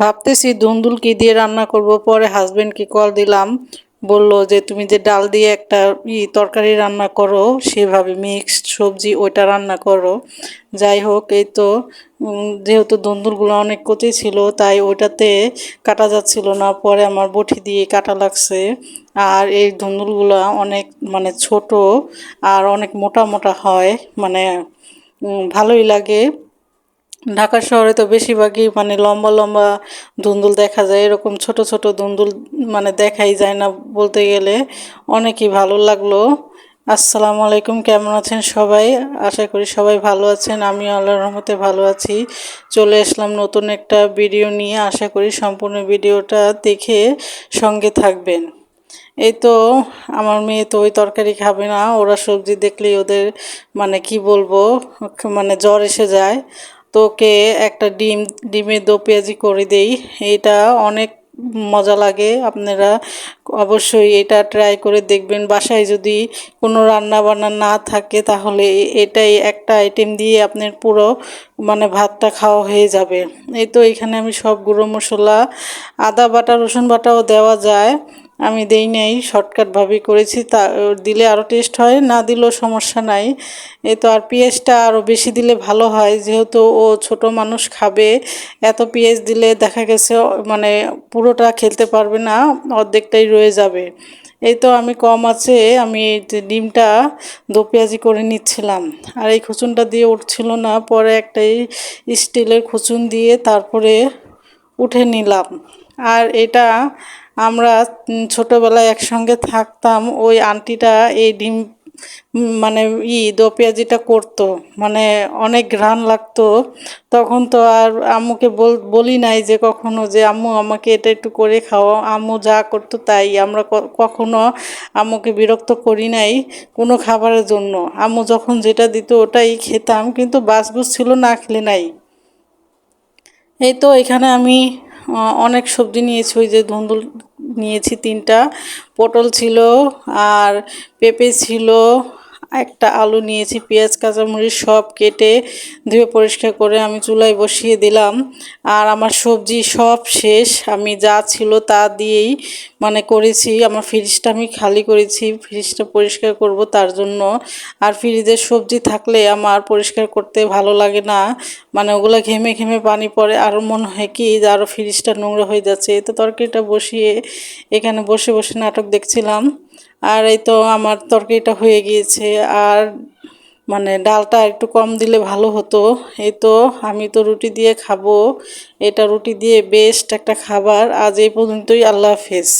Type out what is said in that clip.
ভাবতেছি দুন্দুল কি দিয়ে রান্না করব, পরে হাজবেন্ডকে কল দিলাম। বলল যে, তুমি যে ডাল দিয়ে একটা ই তরকারি রান্না করো, সেভাবে মিক্সড সবজি ওইটা রান্না করো। যাই হোক, এই তো যেহেতু দুন্দুলগুলো অনেক কচি ছিল, তাই ওইটাতে কাটা যাচ্ছিল না, পরে আমার বটি দিয়ে কাটা লাগছে। আর এই দুন্দুলগুলো অনেক মানে ছোট আর অনেক মোটা মোটা হয় মানে ভালোই লাগে। ঢাকা শহরে তো বেশিরভাগই মানে লম্বা লম্বা ধুন্দুল দেখা যায়। এরকম ছোট ছোট ধুন্দুল মানে দেখাই যায় না বলতে গেলে। অনেকই ভালো লাগল। আসসালামু আলাইকুম, কেমন আছেন সবাই? আশা করি সবাই ভালো আছেন। আমি আল্লাহর রহমতে ভালো আছি। চলে আসলাম নতুন একটা ভিডিও নিয়ে। আশা করি সম্পূর্ণ ভিডিওটা দেখে সঙ্গে থাকবেন। এই তো আমার মেয়ে তো ওই তরকারি খাবে না। ওরা সবজি দেখলেই ওদের মানে কি বলব মানে জ্বর এসে যায়। তো ওকে একটা ডিম, ডিমের দো পেঁয়াজি করে দেই। এটা অনেক মজা লাগে আপনারা অবশ্যই এটা ট্রাই করে দেখবেন। বাসায় যদি কোনো রান্না বান্না না থাকে তাহলে এটাই একটা আইটেম দিয়ে আপনার পুরো মানে ভাতটা খাওয়া হয়ে যাবে। এই তো এখানে আমি সব গুঁড়ো মশলা, আদা বাটা, রসুন বাটাও দেওয়া যায়। আমি দেই নাই শর্টকাটভাবেই করেছি, তা, দিলে আরও টেস্ট হয়, না দিলেও সমস্যা নাই। এ তো আর পেঁয়াজটা আরও বেশি দিলে ভালো হয়, যেহেতু ও ছোট মানুষ খাবে, এত পেঁয়াজ দিলে দেখা গেছে মানে পুরোটা খেলতে পারবে না, অর্ধেকটাই রয়ে যাবে। এই তো আমি কম আছে, আমি ডিমটা দো পেঁয়াজি করে নিচ্ছিলাম। আর এই খুচুনটা দিয়ে উঠছিল না, পরে একটা স্টিলের খুচুন দিয়ে তারপরে উঠে নিলাম। আর এটা আমরা ছোটোবেলায় একসঙ্গে থাকতাম। ওই আন্টিটা এই ডিম মানে ই দো পেঁয়াজিটা করতো মানে অনেক ঘ্রাণ লাগতো। তখন তো আর আম্মুকে বল নাই যে কখনো যে, আম্মু, আমাকে এটা একটু করে খাও আম্মু যা করতো তাই। আমরা কখনো আম্মুকে বিরক্ত করি নাই কোনো খাবারের জন্য। আম্মু যখন যেটা দিত ওটাই খেতাম, কিন্তু বাসবুস ছিল না খেলে নাই। এই তো এখানে আমি অনেক সবজি নিয়েছি। ওই যে ধুন্দুল নিয়েছি তিনটা পটল ছিল আর পেঁপে ছিল একটা আলু নিয়েছি, পেঁয়াজ, কাঁচামরিচ সব কেটে ধুয়ে পরিষ্কার করে আমি চুলায় বসিয়ে দিলাম। আর আমার সবজি সব শেষ, আমি যা ছিল তা দিয়েই মানে করেছি। আমার ফ্রিজটা আমি খালি করেছি, ফ্রিজটা পরিষ্কার করব তার জন্য। আর ফ্রিজের সবজি থাকলে আমার পরিষ্কার করতে ভালো লাগে না। মানে ওগুলো ঘেমে ঘেমে পানি পড়ে আরও মনে হয় কি যে আরও ফ্রিজটা নোংরা হয়ে যাচ্ছে। তো তরকারিটা বসিয়ে এখানে বসে বসে নাটক দেখছিলাম। আর এই তো আমার তরকারিটা হয়ে গিয়েছে। আর মানে ডালটা একটু কম দিলে ভালো হতো। এই তো আমি তো রুটি দিয়ে খাব। এটা রুটি দিয়ে বেস্ট একটা খাবার। আজ এই পর্যন্তই, আল্লাহ হাফেজ।